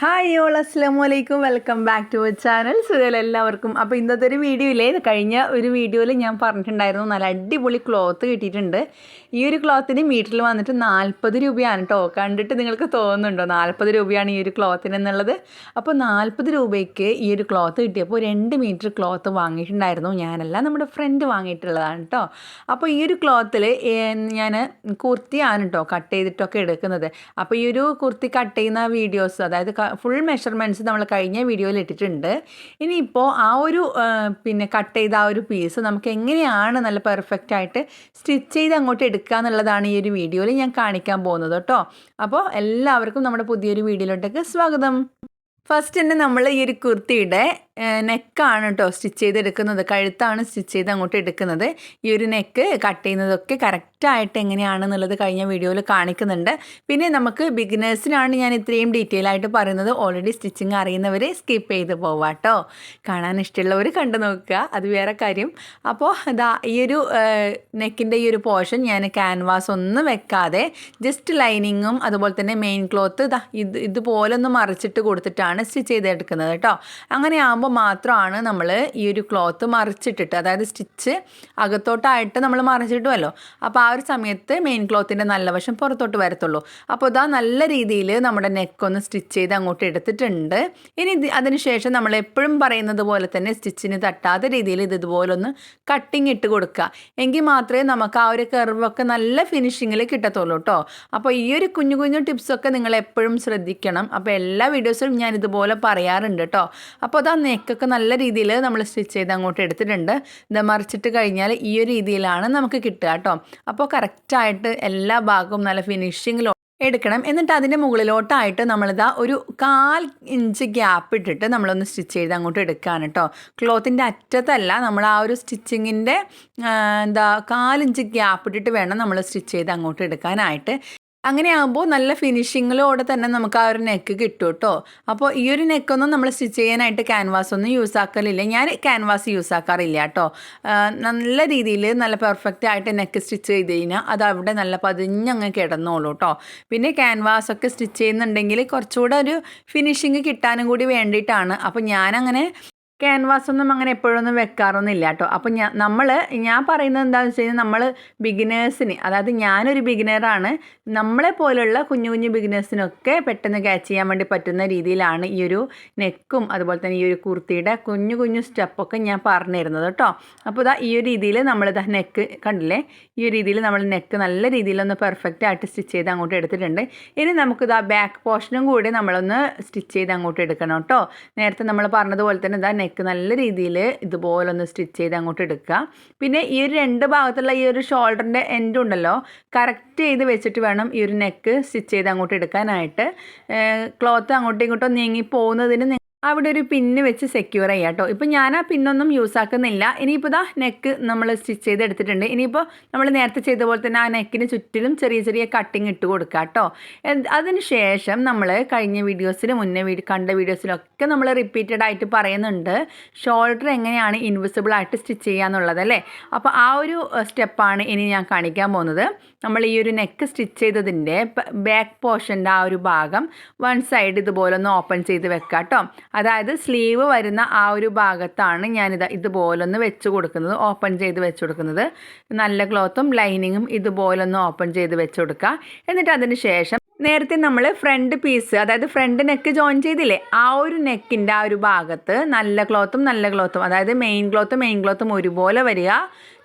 Hi all അസ്സാം വലൈക്കും welcome back to our channel സുഖം എല്ലാവർക്കും. അപ്പോൾ ഇന്നത്തെ ഒരു വീഡിയോ ഇല്ലേ? കഴിഞ്ഞ ഒരു വീഡിയോയിൽ ഞാൻ പറഞ്ഞിട്ടുണ്ടായിരുന്നു. നല്ല അടിപൊളി ക്ലോത്ത് കിട്ടിയിട്ടുണ്ട്. ഈ ഒരു ക്ലോത്തിന് മീറ്ററിൽ വന്നിട്ട് നാൽപ്പത് രൂപയാണ് കേട്ടോ കണ്ടിട്ട് നിങ്ങൾക്ക് തോന്നുന്നുണ്ടോ? നാൽപ്പത് രൂപയാണ് ഈ ഒരു ക്ലോത്തിന് എന്നുള്ളത്? അപ്പോൾ നാൽപ്പത് രൂപയ്ക്ക് ഈ ഒരു ക്ലോത്ത് കിട്ടിയപ്പോൾ രണ്ട് മീറ്റർ ക്ലോത്ത് വാങ്ങിയിട്ടുണ്ടായിരുന്നു. ഞാനല്ല നമ്മുടെ ഫ്രണ്ട് വാങ്ങിയിട്ടുള്ളതാണ് കേട്ടോ അപ്പോൾ ഈ ഒരു ക്ലോത്തിൽ ഞാൻ കുർത്തിയാണ് കേട്ടോ കട്ട് ചെയ്തിട്ടൊക്കെ എടുക്കുന്നത്. അപ്പോൾ ഈ ഒരു കുർത്തി കട്ട് ചെയ്യുന്ന വീഡിയോസ് അതായത് ഫുൾ മെഷർമെന്റ്സ് നമ്മൾ കഴിഞ്ഞ വീഡിയോയിൽ ഇട്ടിട്ടുണ്ട്. ഇനിയിപ്പോൾ ആ ഒരു പിന്നെ കട്ട് ചെയ്ത ആ ഒരു പീസ് നമുക്ക് എങ്ങനെയാണ് നല്ല പെർഫെക്റ്റ് ആയിട്ട് സ്റ്റിച്ച് ചെയ്ത് അങ്ങോട്ട് എടുക്കുക എന്നുള്ളതാണ് ഈ ഒരു വീഡിയോയിൽ ഞാൻ കാണിക്കാൻ പോകുന്നത് കേട്ടോ. അപ്പോൾ എല്ലാവർക്കും നമ്മുടെ പുതിയൊരു വീഡിയോയിലോട്ടേക്ക് സ്വാഗതം. ഫസ്റ്റ് തന്നെ നമ്മൾ ഈ ഒരു കുർത്തിയുടെ നെക്കാണ് കേട്ടോ സ്റ്റിച്ച് ചെയ്തെടുക്കുന്നത്. കഴുത്താണ് സ്റ്റിച്ച് ചെയ്ത് അങ്ങോട്ട് എടുക്കുന്നത്. ഈ ഒരു നെക്ക് കട്ട് ചെയ്യുന്നതൊക്കെ കറക്റ്റായിട്ട് എങ്ങനെയാണെന്നുള്ളത് കഴിഞ്ഞ വീഡിയോയിൽ കാണിക്കുന്നുണ്ട്. പിന്നെ നമുക്ക് ബിഗിനേഴ്സിനാണ് ഞാൻ ഇത്രയും ഡീറ്റെയിൽ ആയിട്ട് പറയുന്നത്. ഓൾറെഡി സ്റ്റിച്ചിങ് അറിയുന്നവർ സ്കിപ്പ് ചെയ്ത് പോവാം കേട്ടോ കാണാൻ ഇഷ്ടമുള്ളവർ കണ്ടു നോക്കുക. അത് വേറെ കാര്യം. അപ്പോൾ ഇതാ ഈ ഒരു നെക്കിന്റെ ഈ ഒരു പോർഷൻ ഞാൻ ക്യാൻവാസ് ഒന്നും വെക്കാതെ ജസ്റ്റ് ലൈനിങ്ങും അതുപോലെ തന്നെ മെയിൻ ക്ലോത്ത് ഇതാ ഇത് ഇതുപോലെ ഒന്ന് മറിച്ചിട്ട് കൊടുത്തിട്ടാണ് സ്റ്റിച്ച് ചെയ്തെടുക്കുന്നത് കേട്ടോ അങ്ങനെ ആകുമ്പോൾ മാത്രമാണ് നമ്മൾ ഈ ഒരു ക്ലോത്ത് മറിച്ചിട്ടിട്ട് അതായത് സ്റ്റിച്ച് അകത്തോട്ടായിട്ട് നമ്മൾ മറിച്ചിട്ടുമല്ലോ അപ്പോൾ ആ ഒരു സമയത്ത് മെയിൻ ക്ലോത്തിന്റെ നല്ല വശം പുറത്തോട്ട് വരത്തുള്ളൂ. അപ്പോൾ ഇതാ നല്ല രീതിയിൽ നമ്മുടെ നെക്കൊന്ന് സ്റ്റിച്ച് ചെയ്ത് അങ്ങോട്ട് എടുത്തിട്ടുണ്ട്. ഇനി അതിനുശേഷം നമ്മൾ എപ്പോഴും പറയുന്നത് പോലെ തന്നെ സ്റ്റിച്ചിന് തട്ടാത്ത രീതിയിൽ ഇത് ഇതുപോലെ ഒന്ന് കട്ടിങ് ഇട്ട് കൊടുക്കുക. എങ്കിൽ മാത്രമേ നമുക്ക് ആ ഒരു കർവൊക്കെ നല്ല ഫിനിഷിങ്ങിൽ കിട്ടത്തുള്ളൂ കേട്ടോ അപ്പോൾ ഈ ഒരു കുഞ്ഞു കുഞ്ഞു ടിപ്സൊക്കെ നിങ്ങൾ എപ്പോഴും ശ്രദ്ധിക്കണം. അപ്പോൾ എല്ലാ വീഡിയോസിലും ഞാൻ ഇതുപോലെ പറയാറുണ്ട് കേട്ടോ അപ്പോൾ അത് നെക്കൊക്കെ നല്ല രീതിയിൽ നമ്മൾ സ്റ്റിച്ച് ചെയ്ത് അങ്ങോട്ട് എടുത്തിട്ടുണ്ട്. ഇത് മറിച്ചിട്ട് കഴിഞ്ഞാൽ ഈ ഒരു രീതിയിലാണ് നമുക്ക് കിട്ടുക കേട്ടോ. അപ്പോൾ കറക്റ്റായിട്ട് എല്ലാ ഭാഗവും നല്ല ഫിനിഷിങ്ങിലോ എടുക്കണം. എന്നിട്ട് അതിന്റെ മുകളിലോട്ടായിട്ട് നമ്മളിതാ ഒരു കാൽ ഇഞ്ച് ഗ്യാപ്പ് ഇട്ടിട്ട് നമ്മളൊന്ന് സ്റ്റിച്ച് ചെയ്ത് അങ്ങോട്ട് എടുക്കുകയാണ് കേട്ടോ. ക്ലോത്തിന്റെ അറ്റത്തല്ല നമ്മൾ ആ ഒരു സ്റ്റിച്ചിങ്ങിന്റെ എന്താ കാലിഞ്ച് ഗ്യാപ്പ് ഇട്ടിട്ട് വേണം നമ്മൾ സ്റ്റിച്ച് ചെയ്ത് അങ്ങോട്ട് എടുക്കാനായിട്ട്. അങ്ങനെ ആകുമ്പോൾ നല്ല ഫിനിഷിങ്ങിലോടെ തന്നെ നമുക്ക് ആ ഒരു നെക്ക് കിട്ടും കേട്ടോ അപ്പോൾ ഈ ഒരു നെക്കൊന്നും നമ്മൾ സ്റ്റിച്ച് ചെയ്യാനായിട്ട് ക്യാൻവാസ് ഒന്നും യൂസ് ആക്കലില്ല. ഞാൻ ക്യാൻവാസ് യൂസ് ആക്കാറില്ല കേട്ടോ. നല്ല രീതിയിൽ നല്ല പെർഫെക്റ്റ് ആയിട്ട് നെക്ക് സ്റ്റിച്ച് ചെയ്ത് കഴിഞ്ഞാൽ അത് അവിടെ നല്ല പതിഞ്ഞങ്ങ് കിടന്നോളൂ കേട്ടോ പിന്നെ ക്യാൻവാസ് ഒക്കെ സ്റ്റിച്ച് ചെയ്യുന്നുണ്ടെങ്കിൽ കുറച്ചുകൂടെ ഒരു ഫിനിഷിങ് കിട്ടാനും കൂടി വേണ്ടിയിട്ടാണ്. അപ്പോൾ ഞാനങ്ങനെ ക്യാൻവാസ് ഒന്നും അങ്ങനെ എപ്പോഴൊന്നും വെക്കാറൊന്നുമില്ല കേട്ടോ. അപ്പോൾ ഞാൻ നമ്മൾ ഞാൻ പറയുന്നത് എന്താണെന്ന് വെച്ച് കഴിഞ്ഞാൽ നമ്മൾ ബിഗിനേഴ്സിന് അതായത് ഞാനൊരു ബിഗിനറാണ് നമ്മളെ പോലുള്ള കുഞ്ഞു കുഞ്ഞു ബിഗിനേഴ്സിനൊക്കെ പെട്ടെന്ന് ക്യാച്ച് ചെയ്യാൻ വേണ്ടി പറ്റുന്ന രീതിയിലാണ് ഈ ഒരു നെക്കും അതുപോലെ തന്നെ ഈ ഒരു കുർത്തിയുടെ കുഞ്ഞു കുഞ്ഞു സ്റ്റെപ്പൊക്കെ ഞാൻ പറഞ്ഞു തരുന്നത് കേട്ടോ. അപ്പോൾ ഇതാ ഈ ഒരു രീതിയിൽ നമ്മളിതാ നെക്ക് കണ്ടില്ലേ? ഈ ഒരു രീതിയിൽ നമ്മൾ നെക്ക് നല്ല രീതിയിലൊന്ന് പെർഫെക്റ്റ് ആയിട്ട് സ്റ്റിച്ച് ചെയ്ത് അങ്ങോട്ട് എടുത്തിട്ടുണ്ട്. ഇനി നമുക്കിതാ ബാക്ക് പോർഷനും കൂടി നമ്മളൊന്ന് സ്റ്റിച്ച് ചെയ്ത് അങ്ങോട്ട് എടുക്കണം കേട്ടോ. നേരത്തെ നമ്മൾ പറഞ്ഞതുപോലെ തന്നെ ഇതാ നെക്ക് നല്ല രീതിയിൽ ഇതുപോലെ ഒന്ന് സ്റ്റിച്ച് ചെയ്ത് അങ്ങോട്ട് എടുക്കുക. പിന്നെ ഈ ഒരു രണ്ട് ഭാഗത്തുള്ള ഈ ഒരു ഷോൾഡറിന്റെ എൻഡ് ഉണ്ടല്ലോ കറക്റ്റ് ചെയ്ത് വെച്ചിട്ട് വേണം ഈ ഒരു നെക്ക് സ്റ്റിച്ച് ചെയ്ത് അങ്ങോട്ട് എടുക്കാനായിട്ട്. ക്ലോത്ത് അങ്ങോട്ടും ഇങ്ങോട്ടും നീങ്ങി പോകുന്നതിന് അവിടെ ഒരു പിന്ന് വെച്ച് സെക്യൂർ ചെയ്യാം കേട്ടോ ഇപ്പം ഞാൻ ആ പിന്നൊന്നും യൂസ് ആക്കുന്നില്ല. ഇനിയിപ്പോൾ ഇതാ നെക്ക് നമ്മൾ സ്റ്റിച്ച് ചെയ്ത് എടുത്തിട്ടുണ്ട് ഇനിയിപ്പോൾ നമ്മൾ നേരത്തെ ചെയ്ത പോലെ തന്നെ ആ നെക്കിന് ചുറ്റിലും ചെറിയ ചെറിയ കട്ടിങ് ഇട്ട് കൊടുക്കുക കേട്ടോ അതിന് ശേഷം നമ്മൾ കഴിഞ്ഞ വീഡിയോസിൽ മുന്നേ വീഡിയോ കണ്ട വീഡിയോസിലൊക്കെ നമ്മൾ റിപ്പീറ്റഡ് ആയിട്ട് പറയുന്നുണ്ട്. ഷോൾഡർ എങ്ങനെയാണ് ഇൻവിസിബിൾ ആയിട്ട് സ്റ്റിച്ച് ചെയ്യുക എന്നുള്ളത് അല്ലേ? അപ്പോൾ ആ ഒരു സ്റ്റെപ്പാണ് ഇനി ഞാൻ കാണിക്കാൻ പോകുന്നത്. നമ്മൾ ഈ ഒരു നെക്ക് സ്റ്റിച്ച് ചെയ്തതിന്റെ ബാക്ക് പോർഷന്റെ ആ ഒരു ഭാഗം വൺ സൈഡ് ഇതുപോലെ ഒന്ന് ഓപ്പൺ ചെയ്ത് വെക്കാം കേട്ടോ അതായത് സ്ലീവ് വരുന്ന ആ ഒരു ഭാഗത്താണ് ഞാനിത് ഇതുപോലൊന്ന് വെച്ച് കൊടുക്കുന്നത് ഓപ്പൺ ചെയ്ത് വെച്ച് കൊടുക്കുന്നത്. നല്ല ക്ലോത്തും ലൈനിങ്ങും ഇതുപോലൊന്ന് ഓപ്പൺ ചെയ്ത് വെച്ച് കൊടുക്കുക. എന്നിട്ട് അതിന് ശേഷം നേരത്തെ നമ്മൾ ഫ്രണ്ട് പീസ് അതായത് ഫ്രണ്ട് നെക്ക് ജോയിൻ ചെയ്തില്ലേ ആ ഒരു നെക്കിന്റെ ആ ഒരു ഭാഗത്ത് നല്ല ക്ലോത്തും നല്ല ക്ലോത്തും അതായത് മെയിൻ ക്ലോത്തും മെയിൻ ക്ലോത്തും ഒരുപോലെ വരിക.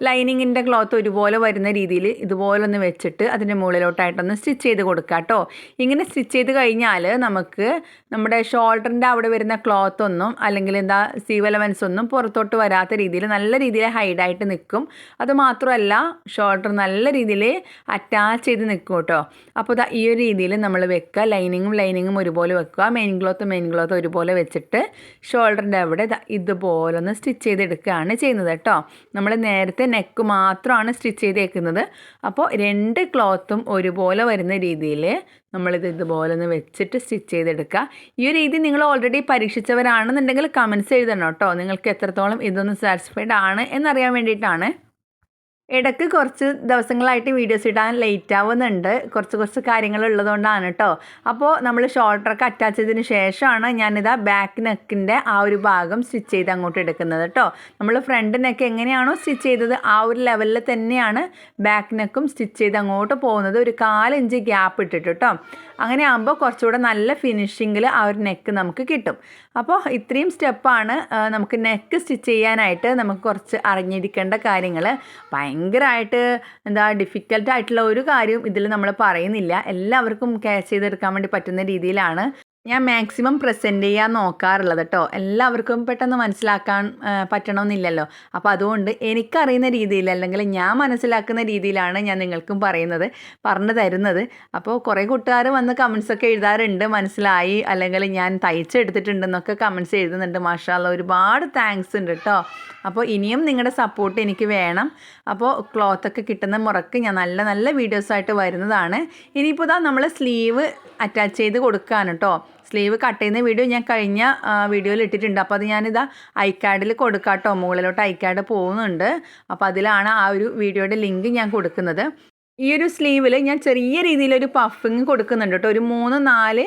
ലൈനിങ്ങിന്റെ ക്ലോത്ത് ഒരുപോലെ വരുന്ന രീതിയിൽ ഇതുപോലെ ഒന്ന് വെച്ചിട്ട് അതിന്റെ മുകളിലോട്ടായിട്ടൊന്ന് സ്റ്റിച്ച് ചെയ്ത് കൊടുക്കുക കേട്ടോ ഇങ്ങനെ സ്റ്റിച്ച് ചെയ്ത് കഴിഞ്ഞാൽ നമുക്ക് നമ്മുടെ ഷോൾഡറിന്റെ അവിടെ വരുന്ന ക്ലോത്ത് ഒന്നും അല്ലെങ്കിൽ എന്താ സീവ് ഒന്നും പുറത്തോട്ട് വരാത്ത രീതിയിൽ നല്ല രീതിയിൽ ഹൈഡായിട്ട് നിൽക്കും അതുമാത്രമല്ല ഷോൾഡർ നല്ല രീതിയിൽ അറ്റാച്ച് ചെയ്ത് നിൽക്കും കേട്ടോ അപ്പോൾ ഈ ഒരു രീതിയിൽ നമ്മൾ വെക്കുക. ലൈനിങ്ങും ലൈനിങ്ങും ഒരുപോലെ വെക്കുക. മെയിൻ ക്ലോത്ത് മെയിൻ ക്ലോത്ത് ഒരുപോലെ വെച്ചിട്ട് ഷോൾഡറിന്റെ അവിടെ ഇതുപോലെ ഒന്ന് സ്റ്റിച്ച് ചെയ്തെടുക്കുകയാണ് ചെയ്യുന്നത് കേട്ടോ. നമ്മൾ നേരത്തെ നെക്ക് മാത്രമാണ് സ്റ്റിച്ച് ചെയ്തേക്കുന്നത്. അപ്പോൾ രണ്ട് ക്ലോത്തും ഒരുപോലെ വരുന്ന രീതിയിൽ നമ്മളിത് ഇതുപോലെ ഒന്ന് വെച്ചിട്ട് സ്റ്റിച്ച് ചെയ്തെടുക്കുക. ഈ ഒരു രീതി നിങ്ങൾ ഓൾറെഡി പരീക്ഷിച്ചവരാണെന്നുണ്ടെങ്കിൽ കമൻസ് എഴുതണം കേട്ടോ. നിങ്ങൾക്ക് എത്രത്തോളം ഇതൊന്ന് സാറ്റിസ്ഫൈഡ് ആണ് എന്നറിയാൻ വേണ്ടിയിട്ടാണ്. ഇടയ്ക്ക് കുറച്ച് ദിവസങ്ങളായിട്ട് വീഡിയോസ് ഇടാൻ ലേറ്റ് ആവുന്നുണ്ട്. കുറച്ച് കുറച്ച് കാര്യങ്ങൾ ഉള്ളതുകൊണ്ടാണ് കേട്ടോ അപ്പോൾ നമ്മൾ ഷോൾഡറൊക്കെ അറ്റാച്ച് ചെയ്തതിന് ശേഷമാണ് ഞാനിതാ ബാക്ക് നെക്കിന്റെ ആ ഒരു ഭാഗം സ്റ്റിച്ച് ചെയ്ത് അങ്ങോട്ട് എടുക്കുന്നത് കേട്ടോ നമ്മൾ ഫ്രണ്ട് നെക്ക് എങ്ങനെയാണോ സ്റ്റിച്ച് ചെയ്തത് ആ ഒരു ലെവലിൽ തന്നെയാണ് ബാക്ക് നെക്കും സ്റ്റിച്ച് ചെയ്ത് അങ്ങോട്ട് പോകുന്നത്. ഒരു കാലിഞ്ച് ഗ്യാപ്പ് ഇട്ടിട്ട് കേട്ടോ അങ്ങനെ ആകുമ്പോൾ കുറച്ചുകൂടെ നല്ല ഫിനിഷിങ്ങിൽ ആ ഒരു നെക്ക് നമുക്ക് കിട്ടും. അപ്പോൾ ഇത്രയും സ്റ്റെപ്പാണ് നമുക്ക് നെക്ക് സ്റ്റിച്ച് ചെയ്യാനായിട്ട് നമുക്ക് കുറച്ച് അറിഞ്ഞിരിക്കേണ്ട കാര്യങ്ങൾ ഭയങ്കരമായിട്ട് എന്താ ഡിഫിക്കൽട്ടായിട്ടുള്ള ഒരു കാര്യവും ഇതിൽ നമ്മൾ പറയുന്നില്ല. എല്ലാവർക്കും ക്യാച്ച് ചെയ്തെടുക്കാൻ വേണ്ടി പറ്റുന്ന രീതിയിലാണ്. ഞാൻ മാക്സിമം പ്രസന്റ് ചെയ്യാൻ നോക്കാറുള്ളത് കേട്ടോ എല്ലാവർക്കും പെട്ടെന്ന് മനസ്സിലാക്കാൻ പറ്റണമെന്നില്ലല്ലോ അപ്പോൾ അതുകൊണ്ട് എനിക്കറിയുന്ന രീതിയിൽ അല്ലെങ്കിൽ ഞാൻ മനസ്സിലാക്കുന്ന രീതിയിലാണ് ഞാൻ നിങ്ങൾക്കും പറയുന്നത് പറഞ്ഞു തരുന്നത്. അപ്പോൾ കുറേ കൂട്ടുകാർ വന്ന് കമൻസൊക്കെ എഴുതാറുണ്ട്. മനസ്സിലായി. അല്ലെങ്കിൽ ഞാൻ തയ്ച്ചെടുത്തിട്ടുണ്ടെന്നൊക്കെ കമൻസ് എഴുതുന്നുണ്ട്. മാഷാല്ല ഒരുപാട് താങ്ക്സ് ഉണ്ട് കേട്ടോ അപ്പോൾ ഇനിയും നിങ്ങളുടെ സപ്പോർട്ട് എനിക്ക് വേണം. അപ്പോൾ ക്ലോത്തൊക്കെ കിട്ടുന്ന മുറക്ക് ഞാൻ നല്ല നല്ല വീഡിയോസായിട്ട് വരുന്നതാണ്. ഇനിയിപ്പോൾ ഇതാ നമ്മൾ സ്ലീവ് അറ്റാച്ച് ചെയ്ത് കൊടുക്കുകയാണ് കേട്ടോ സ്ലീവ് കട്ട് ചെയ്യുന്ന വീഡിയോ ഞാൻ കഴിഞ്ഞ വീഡിയോയിൽ ഇട്ടിട്ടുണ്ട്. അപ്പോൾ അത് ഞാനിതാ ഐക്കാഡിൽ കൊടുക്കാം കേട്ടോ മുകളിലോട്ട് ഐക്കാഡ് പോകുന്നുണ്ട്. അപ്പോൾ അതിലാണ് ആ ഒരു വീഡിയോയുടെ ലിങ്ക് ഞാൻ കൊടുക്കുന്നത്. ഈ ഒരു സ്ലീവിൽ ഞാൻ ചെറിയ രീതിയിലൊരു പഫിങ് കൊടുക്കുന്നുണ്ട് കേട്ടോ ഒരു മൂന്ന് നാല്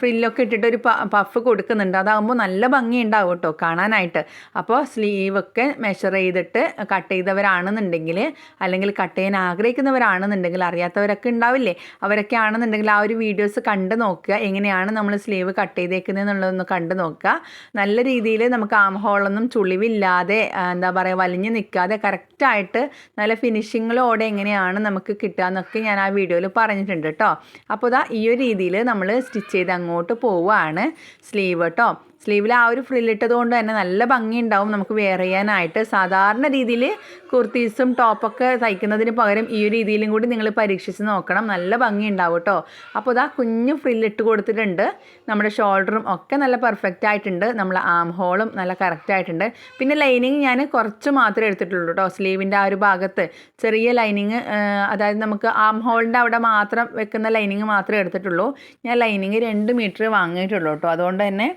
ഫ്രില്ലൊക്കെ ഇട്ടിട്ട് ഒരു പഫ് കൊടുക്കുന്നുണ്ട്. അതാകുമ്പോൾ നല്ല ഭംഗി ഉണ്ടാവും കേട്ടോ കാണാനായിട്ട് അപ്പോൾ സ്ലീവൊക്കെ മെഷർ ചെയ്തിട്ട് കട്ട് ചെയ്തവരാണെന്നുണ്ടെങ്കിൽ അല്ലെങ്കിൽ കട്ട് ചെയ്യാൻ ആഗ്രഹിക്കുന്നവരാണെന്നുണ്ടെങ്കിൽ അറിയാത്തവരൊക്കെ ഉണ്ടാവില്ലേ? അവരൊക്കെ ആണെന്നുണ്ടെങ്കിൽ ആ ഒരു വീഡിയോസ് കണ്ട് നോക്കുക. എങ്ങനെയാണ് നമ്മൾ സ്ലീവ് കട്ട് ചെയ്തേക്കുന്നത് എന്നുള്ളതൊന്ന് കണ്ട് നോക്കുക. നല്ല രീതിയിൽ നമുക്ക് ആം ഹോളൊന്നും ചുളിവില്ലാതെ എന്താ പറയുക വലിഞ്ഞ് നിൽക്കാതെ കറക്റ്റായിട്ട് നല്ല ഫിനിഷിങ്ങിലോടെ എങ്ങനെയാണ് നമുക്ക് കിട്ടുക എന്നൊക്കെ ഞാൻ ആ വീഡിയോയിൽ പറഞ്ഞിട്ടുണ്ട് കേട്ടോ അപ്പോൾ ഇതാ ഈ ഒരു രീതിയിൽ നമ്മൾ സ്റ്റിച്ച് ചെയ്ത് അങ്ങോട്ട് പോവുകയാണ് സ്ലീവ് കേട്ടോ സ്ലീവിൽ ആ ഒരു ഫ്രില്ലിട്ടത് കൊണ്ട് തന്നെ നല്ല ഭംഗി ഉണ്ടാവും നമുക്ക് വെയർ ചെയ്യാനായിട്ട്. സാധാരണ രീതിയിൽ കുർത്തീസും ടോപ്പൊക്കെ തയ്ക്കുന്നതിന് പകരം ഈ ഒരു രീതിയിലും കൂടി നിങ്ങൾ പരീക്ഷിച്ച് നോക്കണം. നല്ല ഭംഗി ഉണ്ടാവും കേട്ടോ അപ്പോൾ ഇതാ കുഞ്ഞു ഫ്രില്ലിട്ട് കൊടുത്തിട്ടുണ്ട്. നമ്മുടെ ഷോൾഡറും ഒക്കെ നല്ല പെർഫെക്റ്റ് ആയിട്ടുണ്ട്. നമ്മളെ ആം ഹോളും നല്ല കറക്റ്റ് ആയിട്ടുണ്ട്. പിന്നെ ലൈനിങ് ഞാൻ കുറച്ച് മാത്രമേ എടുത്തിട്ടുള്ളൂ കേട്ടോ സ്ലീവിന്റെ ആ ഒരു ഭാഗത്ത്. ചെറിയ ലൈനിങ് അതായത് നമുക്ക് ആം ഹോളിന്റെ അവിടെ മാത്രം വെക്കുന്ന ലൈനിങ് മാത്രമേ എടുത്തിട്ടുള്ളൂ. ഞാൻ ലൈനിങ് രണ്ട് മീറ്റർ വാങ്ങിയിട്ടുള്ളൂ കേട്ടോ അതുകൊണ്ട് തന്നെ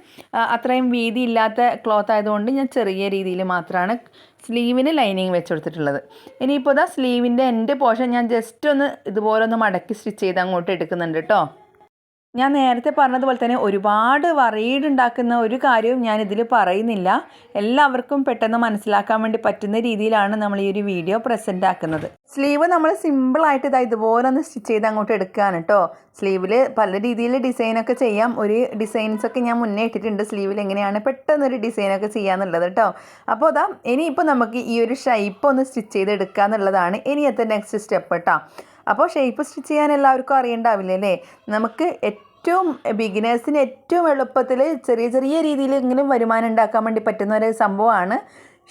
അത്രയും വീതി ഇല്ലാത്ത ക്ലോത്ത് ആയതുകൊണ്ട് ഞാൻ ചെറിയ രീതിയിൽ മാത്രമാണ് സ്ലീവിന് ലൈനിങ് വെച്ച് കൊടുത്തിട്ടുള്ളത് ഇനിയിപ്പോൾ ഇതാ സ്ലീവിന്റെ എന്റെ പോർഷൻ ഞാൻ ജസ്റ്റ് ഒന്ന് ഇതുപോലെ ഒന്ന് മടക്കി സ്റ്റിച്ച് ചെയ്ത് അങ്ങോട്ട് എടുക്കുന്നുണ്ട് കേട്ടോ ഞാൻ നേരത്തെ പറഞ്ഞതുപോലെ തന്നെ ഒരുപാട് വറീഡ് ഉണ്ടാക്കുന്ന ഒരു കാര്യവും ഞാൻ ഇതിൽ പറയുന്നില്ല. എല്ലാവർക്കും പെട്ടെന്ന് മനസ്സിലാക്കാൻ വേണ്ടി പറ്റുന്ന രീതിയിലാണ് നമ്മൾ ഈ ഒരു വീഡിയോ പ്രസന്റ് ആക്കുന്നത്. സ്ലീവ് നമ്മൾ സിമ്പിളായിട്ട് ഇതാ ഇതുപോലെ ഒന്ന് സ്റ്റിച്ച് ചെയ്ത് അങ്ങോട്ട് എടുക്കുകയാണ് കേട്ടോ. സ്ലീവിൽ പല രീതിയിൽ ഡിസൈനൊക്കെ ചെയ്യാം. ഒരു ഡിസൈൻസ് ഒക്കെ ഞാൻ മുന്നേ ഇട്ടിട്ടുണ്ട് സ്ലീവിൽ എങ്ങനെയാണ് പെട്ടെന്ന് ഒരു ഡിസൈനൊക്കെ ചെയ്യാമെന്നുള്ളത് കേട്ടോ. അപ്പോൾ അതാ ഇനിയിപ്പോൾ നമുക്ക് ഈ ഒരു ഷൈപ്പ് ഒന്ന് സ്റ്റിച്ച് ചെയ്ത് എടുക്കുക എന്നുള്ളതാണ് ഇനിയത്തെ നെക്സ്റ്റ് സ്റ്റെപ്പ് കേട്ടോ. അപ്പോൾ ഷേപ്പ് സ്റ്റിച്ച് ചെയ്യാൻ എല്ലാവർക്കും അറിയേണ്ടാവില്ല അല്ലേ? നമുക്ക് ഏറ്റവും ബിഗിനേഴ്സിന് ഏറ്റവും എളുപ്പത്തിൽ ചെറിയ ചെറിയ രീതിയിൽ ഇങ്ങനെ വരുമാനം ഉണ്ടാക്കാൻ വേണ്ടി പറ്റുന്ന ഒരു സംഭവമാണ്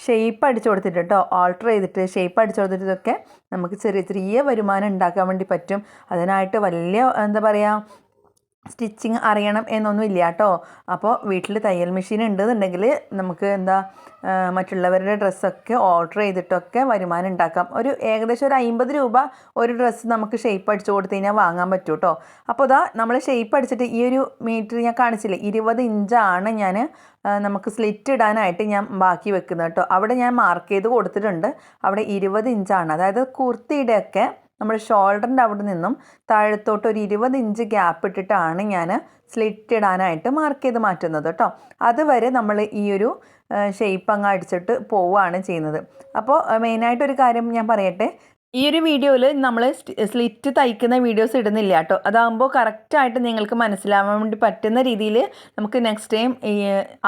ഷേപ്പ് അടിച്ചു കൊടുത്തിട്ട് കേട്ടോ. ഓൾട്ടർ ചെയ്തിട്ട് ഷേപ്പ് അടിച്ചു കൊടുത്തിട്ടൊക്കെ നമുക്ക് ചെറിയ ചെറിയ വരുമാനം ഉണ്ടാക്കാൻ വേണ്ടി പറ്റും. അതിനായിട്ട് വലിയ എന്താ പറയുക സ്റ്റിച്ചിങ് അറിയണം എന്നൊന്നും ഇല്ല കേട്ടോ അപ്പോൾ വീട്ടിൽ തയ്യൽ മെഷീൻ ഉണ്ടെന്നുണ്ടെങ്കിൽ നമുക്ക് എന്താ മറ്റുള്ളവരുടെ ഡ്രസ്സൊക്കെ ഓർഡർ ചെയ്തിട്ടൊക്കെ വരുമാനം ഉണ്ടാക്കാം. ഒരു ഏകദേശം ഒരു അമ്പത് രൂപ ഒരു ഡ്രസ്സ് നമുക്ക് ഷേപ്പ് അടിച്ചു കൊടുത്തു കഴിഞ്ഞാൽ വാങ്ങാൻ പറ്റും കേട്ടോ അപ്പോൾ ഇതാ നമ്മൾ ഷേപ്പ് അടിച്ചിട്ട് ഈ ഒരു മീറ്റർ ഞാൻ കാണിച്ചില്ലേ ഇരുപത് ഇഞ്ചാണ് ഞാൻ നമുക്ക് സ്ലിറ്റ് ഇടാനായിട്ട് ഞാൻ ബാക്കി വെക്കുന്നത് കേട്ടോ. അവിടെ ഞാൻ മാർക്ക് ചെയ്ത് കൊടുത്തിട്ടുണ്ട്. അവിടെ ഇരുപത് ഇഞ്ചാണ് അതായത് കുർത്തിയുടെയൊക്കെ നമ്മൾ ഷോൾഡറിന്റെ അവിടെ നിന്നും താഴത്തോട്ട് ഒരു ഇരുപത് ഇഞ്ച് ഗ്യാപ്പ് ഇട്ടിട്ടാണ് ഞാൻ സ്ലിറ്റ് ഇടാനായിട്ട് മാർക്ക് ചെയ്ത് മാറ്റുന്നത് കേട്ടോ അതുവരെ നമ്മൾ ഈ ഒരു ഷേപ്പ് അങ്ങ് അടിച്ചിട്ട് പോവുകയാണ് ചെയ്യുന്നത്. അപ്പോൾ മെയിനായിട്ടൊരു കാര്യം ഞാൻ പറയട്ടെ. ഈ ഒരു വീഡിയോയിൽ നമ്മൾ സ്ലിറ്റ് തയ്ക്കുന്ന വീഡിയോസ് ഇടുന്നില്ല കേട്ടോ. അതാകുമ്പോൾ കറക്റ്റായിട്ട് നിങ്ങൾക്ക് മനസ്സിലാവാൻ വേണ്ടി പറ്റുന്ന രീതിയിൽ നമുക്ക് നെക്സ്റ്റ് ടൈം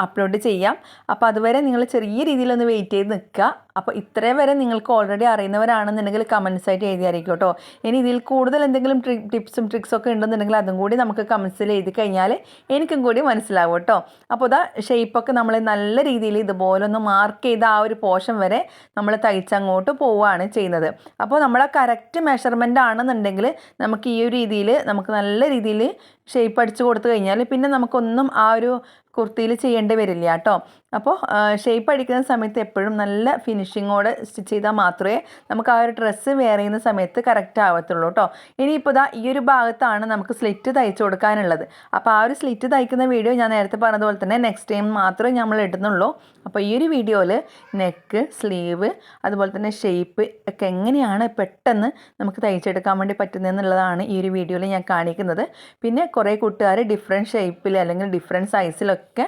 അപ്ലോഡ് ചെയ്യാം. അപ്പോൾ അതുവരെ നിങ്ങൾ ചെറിയ രീതിയിലൊന്ന് വെയിറ്റ് ചെയ്ത് നിൽക്കുക. അപ്പോൾ ഇത്രയും വരെ നിങ്ങൾക്ക് ഓൾറെഡി അറിയുന്നവരാണെന്നുണ്ടെങ്കിൽ കമൻസ് ആയിട്ട് അറിയിക്കും കേട്ടോ. ഇനി ഇതിൽ കൂടുതൽ എന്തെങ്കിലും ടിപ്സും ട്രിക്സും ഒക്കെ ഉണ്ടെന്നുണ്ടെങ്കിൽ അതും കൂടി നമുക്ക് കമൻസിൽ എഴുതി കഴിഞ്ഞാൽ എനിക്കും കൂടി മനസ്സിലാവും കേട്ടോ. അപ്പോൾ ഇതാ ഷേപ്പൊക്കെ നമ്മൾ നല്ല രീതിയിൽ ഇതുപോലെ ഒന്ന് മാർക്ക് ചെയ്ത ആ ഒരു പോഷൻ വരെ നമ്മൾ തയ്ച്ചങ്ങോട്ട് പോവുകയാണ് ചെയ്യുന്നത്. അപ്പോൾ നമ്മളെ കറക്റ്റ് മെഷർമെന്റ് ആണെന്നുണ്ടെങ്കിൽ നമുക്ക് ഈ ഒരു രീതിയിൽ നമുക്ക് നല്ല രീതിയിൽ ഷേപ്പ് അടിച്ച് കൊടുത്തു കഴിഞ്ഞാൽ പിന്നെ നമുക്കൊന്നും ആ ഒരു കുർത്തിയിൽ ചെയ്യേണ്ടി വരില്ല കേട്ടോ. അപ്പോൾ ഷേപ്പ് അടിക്കുന്ന സമയത്ത് എപ്പോഴും നല്ല ഫിനിഷിങ്ങോടെ സ്റ്റിച്ച് ചെയ്താൽ മാത്രമേ നമുക്ക് ആ ഒരു ഡ്രസ്സ് വെയർ ചെയ്യുന്ന സമയത്ത് കറക്റ്റ് ആവത്തുള്ളൂ കേട്ടോ. ഇനിയിപ്പോൾ ഇതാ ഈ ഒരു ഭാഗത്താണ് നമുക്ക് സ്ലിറ്റ് തയ്ച്ചു കൊടുക്കാനുള്ളത്. അപ്പോൾ ആ ഒരു സ്ലിറ്റ് തയ്ക്കുന്ന വീഡിയോ ഞാൻ നേരത്തെ പറഞ്ഞതുപോലെ തന്നെ നെക്സ്റ്റ് ടൈം മാത്രമേ നമ്മൾ ഇടുന്നുള്ളൂ. അപ്പോൾ ഈ ഒരു വീഡിയോയിൽ നെക്ക് സ്ലീവ് അതുപോലെ തന്നെ ഷേപ്പ് ഒക്കെ എങ്ങനെയാണ് പെട്ടെന്ന് നമുക്ക് തയ്ച്ചെടുക്കാൻ വേണ്ടി പറ്റുന്നതെന്നുള്ളതാണ് ഈ ഒരു വീഡിയോയിൽ ഞാൻ കാണിക്കുന്നത്. പിന്നെ കുറേ കൂട്ടുകാർ ഡിഫറെന്റ് ഷേപ്പിൽ അല്ലെങ്കിൽ ഡിഫറെന്റ് സൈസിലൊക്കെ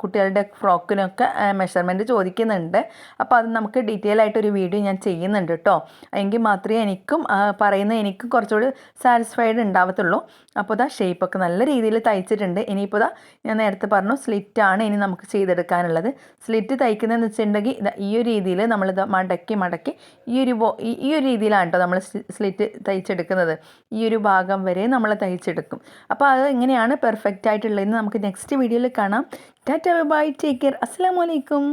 കുട്ടികളുടെ ഫ്രോക്കിനൊക്കെ മെഷർമെന്റ് ചോദിക്കുന്നുണ്ട്. അപ്പോൾ അത് നമുക്ക് ഡീറ്റെയിൽ ആയിട്ടൊരു വീഡിയോ ഞാൻ ചെയ്യുന്നുണ്ട് കേട്ടോ എങ്കിൽ മാത്രമേ എനിക്കും പറയുന്ന എനിക്കും കുറച്ചുകൂടി സാറ്റിസ്ഫൈഡ് ഉണ്ടാവത്തുള്ളൂ. അപ്പോൾ ഇതാ ഷേപ്പൊക്കെ നല്ല രീതിയിൽ തയ്ച്ചിട്ടുണ്ട്. ഇനിയിപ്പോൾ ഇതാ ഞാൻ നേരത്തെ പറഞ്ഞു സ്ലിറ്റാണ് ഇനി നമുക്ക് ചെയ്തെടുക്കാനുള്ളത്. സ്ലിറ്റ് തയ്ക്കുന്നതെന്ന് വെച്ചിട്ടുണ്ടെങ്കിൽ ഈ ഒരു രീതിയിൽ നമ്മളിത് മടക്കി മടക്കി ഈ ഒരു ഈ ഒരു രീതിയിലാണ് കേട്ടോ നമ്മൾ സ്ലിറ്റ് തയ്ച്ചെടുക്കുന്നത്. ഈ ഒരു ഭാഗം വരെ നമ്മൾ തയ്ച്ചെടുക്കും. അപ്പോൾ അത് എങ്ങനെയാണ് പെർഫെക്റ്റ് ആയിട്ടുള്ളതെന്ന് നമുക്ക് നെക്സ്റ്റ് വീഡിയോയിൽ കാണാം. ടാറ്റ ബൈ ടേക്ക് കെയർ അസ്സാം വലൈക്കും